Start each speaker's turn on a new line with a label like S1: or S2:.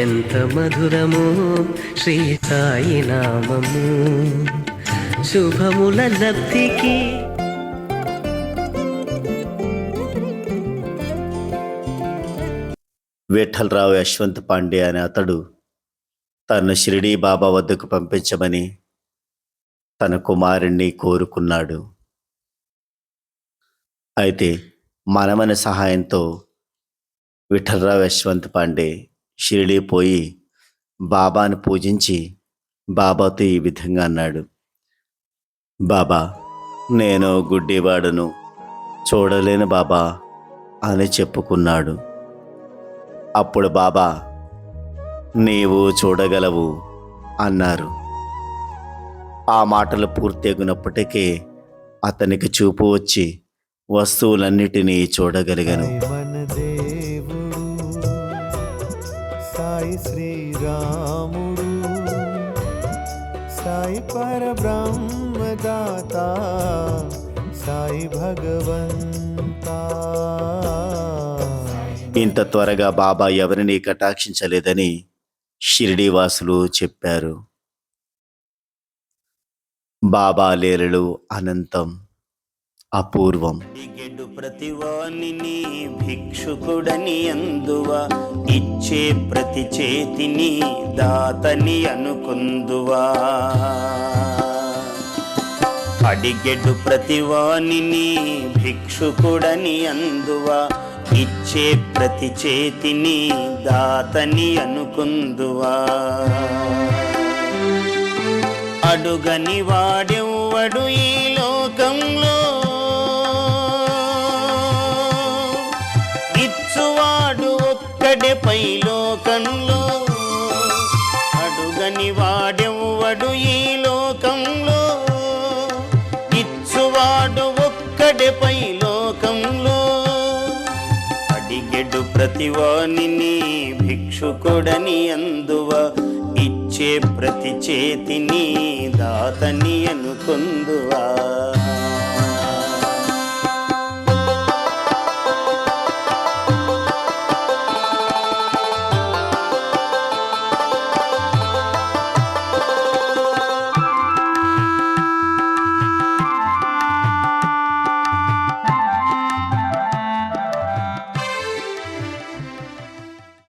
S1: ఎంత మధురము శ్రీ సాయి నామము. శుభముల లబ్ధికి
S2: విఠలరావు యశ్వంత్ పాండే అనే అతడు తను షిరిడీ బాబా వద్దకు పంపించమని తన కుమారుణ్ణి కోరుకున్నాడు. అయితే మనమని సహాయంతో విఠలరావు యశ్వంత్ పాండే షిరిడీ పోయి బాబాను పూజించి బాబాతో ఈ విధంగా అన్నాడు. బాబా నేను గుడ్డివాడును చూడలేను బాబా అని చెప్పుకున్నాడు. అప్పుడు బాబా నీవు చూడగలవు అన్నారు. ఆ మాటలు పూర్తయినప్పటికీ అతనికి చూపు వచ్చి వస్తువులన్నిటినీ చూడగలిగాను.
S3: సాయి శ్రీరాముడు. సాయి పరబ్రహ్మదాత సాయి భగవంత.
S2: ఇంత త్వరగా బాబా ఎవరిని కటాక్షించలేదని షిరిడీవాసులు చెప్పారు. బాబా లీలలు అనంతం. అపూర్వం.
S4: అడిగెడు ప్రతివానిని భిక్షుకుడని అందువ? ఇచ్చే ప్రతి చేతిని దాతని అనుకుందువా? అడిగెడు ప్రతివానిని భిక్షుకుడని అందువ? ఇచ్చే ప్రతి చేతిని దాతని అనుకుందువా? అడుగని వాడెవ్వడు ఈ ఒక్కడే పైలోకంలో అడుగని వాడెవ్వడు ఈ లోకంలో. ఇచ్చువాడు ఒక్కడే పైలోకంలో. అడిగెడు ప్రతివానిని భిక్షుకుడని అందువ ఇచ్చే ప్రతి చేతిని దాతని అనుకుందువా.